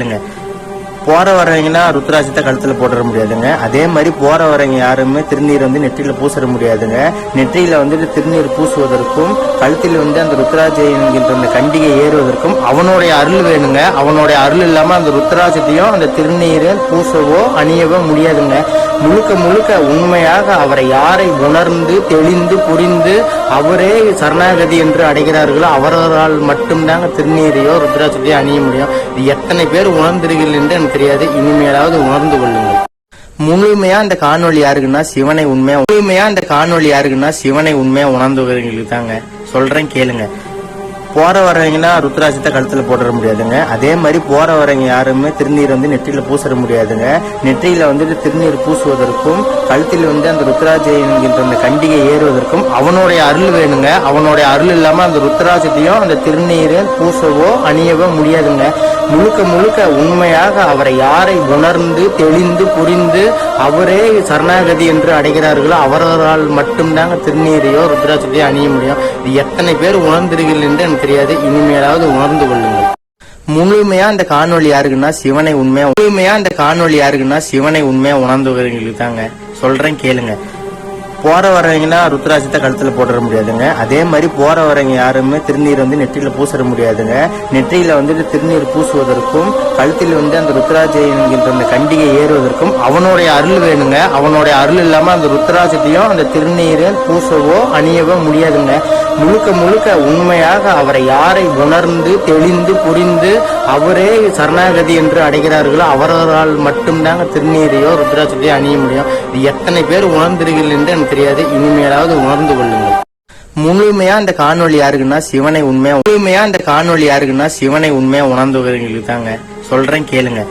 இல்லைங்க போற வரவங்கன்னா ருத்ராட்சத்தை கழுத்துல போட்டுற முடியாதுங்க. அதே மாதிரி போற வரவங்க யாருமே திருநீர் வந்து நெற்றியில பூசிட முடியாதுங்க. நெற்றியில வந்துட்டு திருநீர் பூசுவதற்கும் கழுத்தில் வந்து அந்த ருத்ராட்சை என்கின்ற அந்த கண்டிகை ஏறுவதற்கும் அவனுடைய அருள் வேணுங்க. அவனுடைய அருள் இல்லாம அந்த ருத்ராட்சத்தையும் அந்த திருநீரை பூசவோ அணியவோ முடியாதுங்க. முழுக்க முழுக்க உண்மையாக அவரை யாரை உணர்ந்து தெளிந்து புரிந்து அவரே சரணாகதி என்று அடைகிறார்களோ அவரால் மட்டும்தாங்க திருநீரையோ ருத்ராட்சத்தையோ அணிய முடியும். இது எத்தனை பேர் உணர்ந்திருக்கிறீர்கள் என்று எனக்கு தெரியாது. இனிமேலாவது உணர்ந்து கொள்ளுங்கள். முழுமையா அந்த காணொலி யாருக்குன்னா சிவனை உண்மையா முழுமையா அந்த காணொலி யாருக்குன்னா சிவனை உண்மையா உணர்ந்து தாங்க சொல்றேன் கேளுங்க. போற வரவங்கன்னா ருத்ராட்சத்தை கழுத்துல போட்டுற முடியாதுங்க. அதே மாதிரி போற வரவங்க யாருமே திருநீர் வந்து நெற்றியில பூசிட முடியாதுங்க. நெற்றியில வந்துட்டு திருநீர் பூசுவதற்கும் கழுத்தில் வந்து அந்த ருத்ராட்சை என்கின்ற அந்த கண்டிகை ஏறுவதற்கும் அவனுடைய அருள் வேணுங்க. அவனுடைய அருள் இல்லாம அந்த ருத்ராஜத்தையும் அந்த திருநீரை பூசவோ அணியவோ முடியாதுங்க. முழுக்க முழுக்க உண்மையாக அவரை யாரை உணர்ந்து தெளிந்து புரிந்து அவரே சரணாகதி என்று அடைகிறார்களோ அவரால் மட்டும்தாங்க திருநீரையோ ருத்ராட்சத்தையோ அணிய முடியும். இது எத்தனை பேர் உணர்ந்திருக்கிறீர்கள் என்று தெரியாது. இனிமேலாவது உணர்ந்து கொள்ளுங்கள். முழுமையா அந்த காணொலி யாருக்குன்னா சிவனை உண்மையா முழுமையா அந்த காணொலி யாருக்குன்னா சிவனை உண்மையா உணர்ந்து தாங்க. சொல்றேன் கேளுங்க. போற வரவங்கன்னா ருத்ராட்சத்தை கழுத்துல போட்டுற முடியாதுங்க. அதே மாதிரி போற வரவங்க யாருமே திருநீர் வந்து நெற்றியில பூசிட முடியாதுங்க. நெற்றியில வந்துட்டு திருநீர் பூசுவதற்கும் கழுத்தில் வந்து அந்த ருத்ராட்சை என்கின்ற அந்த கண்டிகை ஏறுவதற்கும் அவனுடைய அருள் வேணுங்க. அவனுடைய அருள் இல்லாம அந்த ருத்ராஜத்தையும் அந்த திருநீரை பூசவோ அணியவோ முடியாதுங்க. முழுக்க முழுக்க உண்மையாக அவரை யாரை உணர்ந்து தெளிந்து புரிந்து அவரே சரணாகதி என்று அடைகிறார்களோ அவரால் மட்டும்தாங்க திருநீரையோ ருத்ராட்சத்தையோ அணிய முடியும். எத்தனை பேர் உணர்ந்திருக்கிறீர்கள் என்று எனக்கு தெரியாது. இனிமேலாவது உணர்ந்து கொள்ளுங்கள். முழுமையா அந்த காணொலி யாருக்குன்னா சிவனை உண்மையா முழுமையா அந்த காணொலி யாருக்குன்னா சிவனை உண்மையா உணர்ந்து தாங்க. சொல்றேன் கேளுங்க.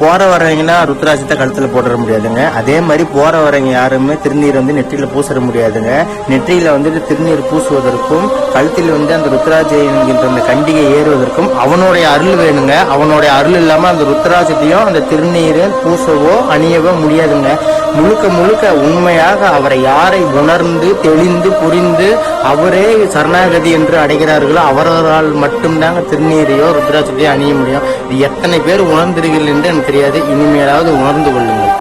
போற வரவங்கன்னா ருத்ராஜத்தை கழுத்துல போட்டுற முடியாதுங்க. அதே மாதிரி போற வரவங்க யாருமே திருநீர் வந்து நெற்றியில பூசிட முடியாதுங்க. நெற்றியில வந்துட்டு திருநீர் பூசுவதற்கும் கழுத்தில் வந்து அந்த ருத்ராட்சை என்கின்ற அந்த கண்டிகை ஏறுவதற்கும் அவனுடைய அருள் வேணுங்க. அவனுடைய அருள் இல்லாம அந்த ருத்ராஜத்தையும் அந்த திருநீரை பூசவோ அணியவோ முடியாதுங்க. முழுக்க முழுக்க உண்மையாக அவரை யாரை உணர்ந்து தெளிந்து புரிந்து அவரே சரணாகதி என்று அடைகிறார்களோ அவரால் மட்டும்தாங்க திருநீரையோ ருத்ராஜத்தையோ அணிய முடியும். இது எத்தனை பேர் உணர்ந்திருக்கிறீர்கள் என்று எனக்கு தெரியாது. இனிமேலாவது உணர்ந்து கொள்ளுங்கள்.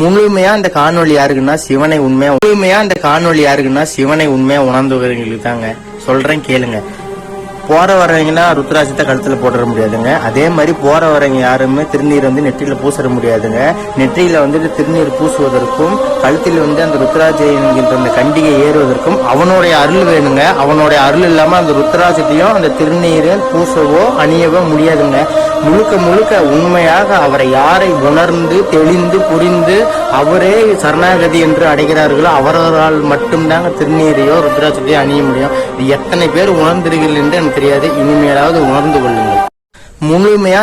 முழுமையா அந்த காணொலி யாருக்குன்னா சிவனை உண்மையா முழுமையா அந்த காணொலி யாருக்குன்னா சிவனை உண்மையா உணர்ந்து தாங்க. சொல்றேன் கேளுங்க. போற வரவங்கன்னா ருத்ராட்சத்தை கழுத்துல போட்டுற முடியாதுங்க. அதே மாதிரி போற வரவங்க யாருமே திருநீர் வந்து நெற்றியில பூசிட முடியாதுங்க. நெற்றியில வந்துட்டு திருநீர் பூசுவதற்கும் கழுத்தில் வந்து அந்த ருத்ராட்சை என்கின்ற அந்த கண்டிகை ஏறுவதற்கும் அவனுடைய அருள் வேணுங்க. அவனுடைய அருள் இல்லாம அந்த ருத்ராட்சத்தையும் அந்த திருநீரை பூசவோ அணியவோ முடியாதுங்க. முழுக்க முழுக்க உண்மையாக அவரை யாரை உணர்ந்து தெளிந்து புரிந்து அவரே சரணாகதி என்று அடைகிறார்களோ அவரால் மட்டும்தாங்க திருநீரையோ ருத்ராட்சத்தையோ அணிய முடியும். இது எத்தனை பேர் உணர்ந்திருக்கிறீர்கள் என்று எனக்கு தெரியாது. இனிமேலாவது உணர்ந்து கொள்ளுங்கள். முழுமையா